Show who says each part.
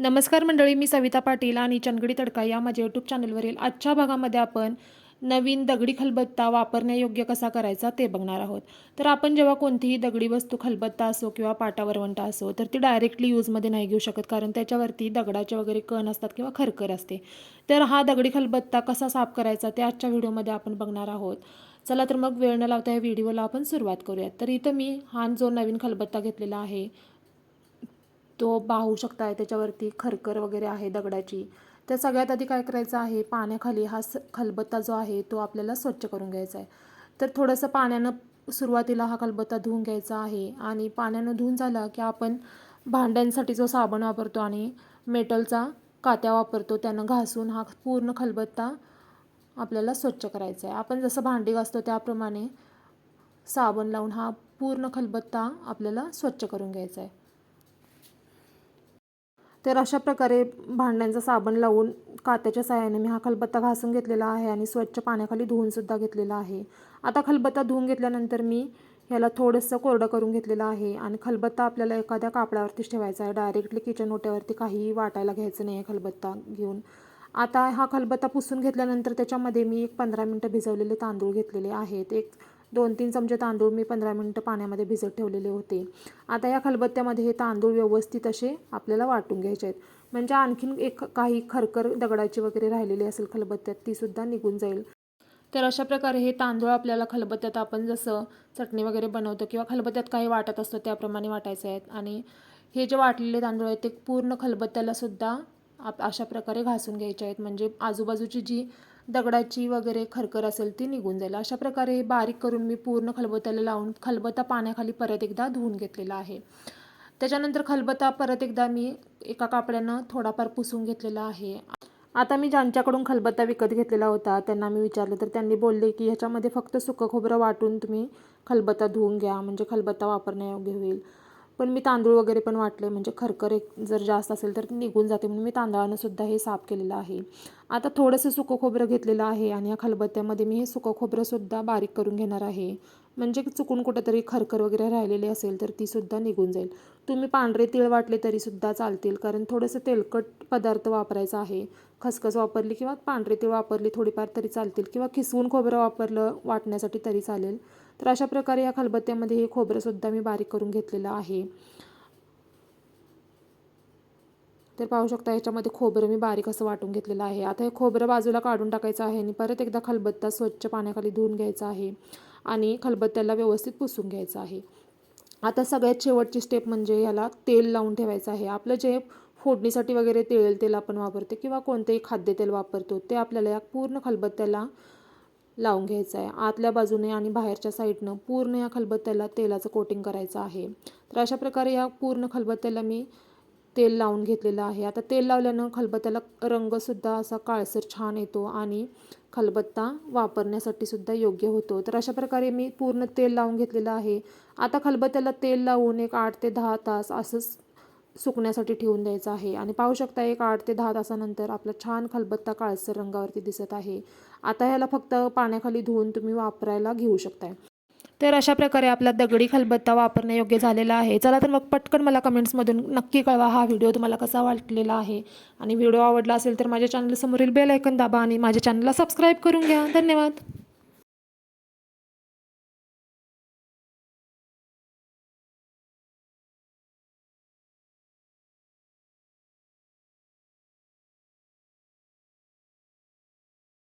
Speaker 1: नमस्कार मंडळी मी सविता पाटील आणि चनगडी तडका या माझ्या यूट्यूब चॅनलवरील आजच्या भागामध्ये आपण नवीन दगडी खलबत्ता वापरण्यायोग्य कसा करायचा ते बघणार आहोत. तर आपण जेव्हा कोणतीही दगडी वस्तू खलबत्ता असो किंवा पाटा वरवंटा असो तर ती डायरेक्टली यूजमध्ये नाही घेऊ शकत कारण त्याच्यावरती दगडाचे वगैरे कण असतात किंवा खरखर असते. तर हा दगडी खलबत्ता कसा साफ करायचा ते आजच्या व्हिडिओमध्ये आपण बघणार आहोत. चला तर मग वेळ न लावता या व्हिडिओला आपण सुरुवात करूयात. तर इथं मी हा जो नवीन खलबत्ता घेतलेला आहे तो पाहू शकताय त्याच्यावरती खरकर वगैरे आहे दगडाची. तर सगळ्यात आधी काय करायचं आहे पाण्याखाली हा स खलबत्ता जो आहे तो आपल्याला स्वच्छ करून घ्यायचा आहे. तर थोडंसं पाण्यानं सुरुवातीला हा खलबत्ता धुवून घ्यायचा आहे आणि पाण्यानं धुवून झाला की आपण भांड्यांसाठी जो साबण वापरतो आणि मेटलचा कात्या वापरतो त्यानं घासून हा पूर्ण खलबत्ता आपल्याला स्वच्छ करायचा आहे. आपण जसं भांडी घासतो त्याप्रमाणे साबण लावून हा पूर्ण खलबत्ता आपल्याला स्वच्छ करून घ्यायचा आहे. तर अशा प्रकारे भांड्यांचा साबण लावून कात्याच्या साहाय्याने मी हा खलबत्ता घासून घेतलेला आहे आणि स्वच्छ पाण्याखाली धुवूनसुद्धा घेतलेला आहे. आता खलबत्ता धुवून घेतल्यानंतर मी ह्याला थोडंसं कोरडं करून घेतलेलं आहे आणि खलबत्ता आपल्याला एखाद्या कापडावरतीच ठेवायचा आहे. डायरेक्टली किचन ओट्यावरती काहीही वाटायला घ्यायचं नाही आहे खलबत्ता घेऊन. आता हा खलबत्ता पुसून घेतल्यानंतर त्याच्यामध्ये मी एक पंधरा मिनटं भिजवलेले तांदूळ घेतलेले आहेत. एक दोन तीन चमचे तांदूळ मी पंधरा मिनटं पाण्यामध्ये भिजत ठेवलेले होते. आता या खलबत्त्यामध्ये हे तांदूळ व्यवस्थित असे आपल्याला वाटून घ्यायचे आहेत. म्हणजे आणखीन एक काही खरखर दगडाची वगैरे राहिलेली असेल खलबत्त्यात तीसुद्धा निघून जाईल. तर अशा प्रकारे हे तांदूळ आपल्याला खलबत्त्यात आपण जसं चटणी वगैरे बनवतो किंवा खलबत्त्यात काही वाटत असतो त्याप्रमाणे वाटायचे आहेत. आणि हे जे वाटलेले तांदूळ आहेत ते पूर्ण खलबत्त्यालासुद्धा आप अशा प्रकारे घासून घ्यायचे आहेत. म्हणजे आजूबाजूची जी दगडाची वगैरे खरखर असेल ती निघून जाईल. अशा प्रकारे हे बारीक करून मी पूर्ण खलबत्याला लावून खलबत्ता पाण्याखाली परत एकदा धुवून घेतलेला आहे. त्याच्यानंतर खलबत्ता परत एकदा मी एका कापड्यानं थोडाफार पुसून घेतलेला आहे. आता मी ज्यांच्याकडून खलबत्ता विकत घेतलेला होता त्यांना मी विचारलं तर त्यांनी बोलले की ह्याच्यामध्ये फक्त सुकं खोबरं वाटून तुम्ही खलबत्ता धुवून घ्या म्हणजे खलबत्ता वापरण्यायोग्य होईल. पण मी तांदूळ वगैरे पण वाटले म्हणजे खरखर एक जर जास्त असेल तर निघून जाते म्हणून मी तांदळानं सुद्धा हे साफ केलेलं आहे. आता थोडंसं सुकं खोबरं घेतलेलं आहे आणि या खलबत्त्यामध्ये मी हे सुकं खोबरंसुद्धा बारीक करून घेणार आहे. म्हणजे चुकून कुठेतरी खरखर वगैरे राहिलेली असेल तर तीसुद्धा निघून जाईल. तुम्ही पांढरे तीळ वाटले तरीसुद्धा चालतील कारण थोडंसं तेलकट पदार्थ वापरायचा आहे. खसखस वापरली किंवा पांढरे तीळ वापरली थोडीफार तरी चालतील किंवा खिसवून खोबरं वापरलं वाटण्यासाठी तरी चालेल. तर अशा प्रकारे या खलबत्त्यामध्ये हे खोबरंसुद्धा मी बारीक करून घेतलेलं आहे. तर पाहू शकता याच्यामध्ये खोबरं मी बारीक असं वाटून घेतलेलं आहे. आता हे खोबरं बाजूला काढून टाकायचं आहे आणि परत एकदा खलबत्ता स्वच्छ पाण्याखाली धुवून घ्यायचा आहे आणि खलबत्त्याला व्यवस्थित पुसून घ्यायचं आहे. आता सगळ्यात शेवटची स्टेप म्हणजे ह्याला तेल लावून ठेवायचं आहे. आपलं जे फोडणीसाठी वगैरे तेल तेल आपण वापरतो किंवा कोणतेही खाद्यतेल वापरतो ते आपल्याला या पूर्ण खलबत्त्याला लावून घ्यायचं आहे आतल्या बाजूने आणि बाहेरच्या साईडनं पूर्ण या खलबत्त्याला तेलाचं कोटिंग करायचं आहे. तर अशा प्रकारे या पूर्ण खलबत्त्याला मी तेल लावून घेतलेलं आहे. आता तेल लावल्यानं खलबत्त्याला रंगसुद्धा असा काळसर छान येतो आणि खलबत्ता वापरण्यासाठी सुद्धा योग्य होतो. तर अशा प्रकारे मी पूर्ण तेल लावून घेतलेलं आहे. आता खलबत्त्याला तेल लावून एक आठ ते दहा तास असंच सुकण्यासाठी ठेवून द्यायचं आहे. आणि पाहू शकता एक आठ ते दहा तासानंतर आपला छान खलबत्ता काळसर रंगावरती दिसत आहे. आता ह्याला फक्त पाण्याखाली धुवून तुम्ही वापरायला घेऊ शकताय. तर अशा प्रकारे आपला दगडी खलबत्ता वापरण्यायोग्य झालेला आहे. चला तर मग पटकन मला कमेंट्समधून नक्की कळवा हा व्हिडिओ तुम्हाला कसा वाटलेला आहे. आणि व्हिडिओ आवडला असेल तर माझ्या चॅनलसमोरील बेल ऐकन दाबा आणि माझ्या चॅनलला सबस्क्राईब करून घ्या. धन्यवाद.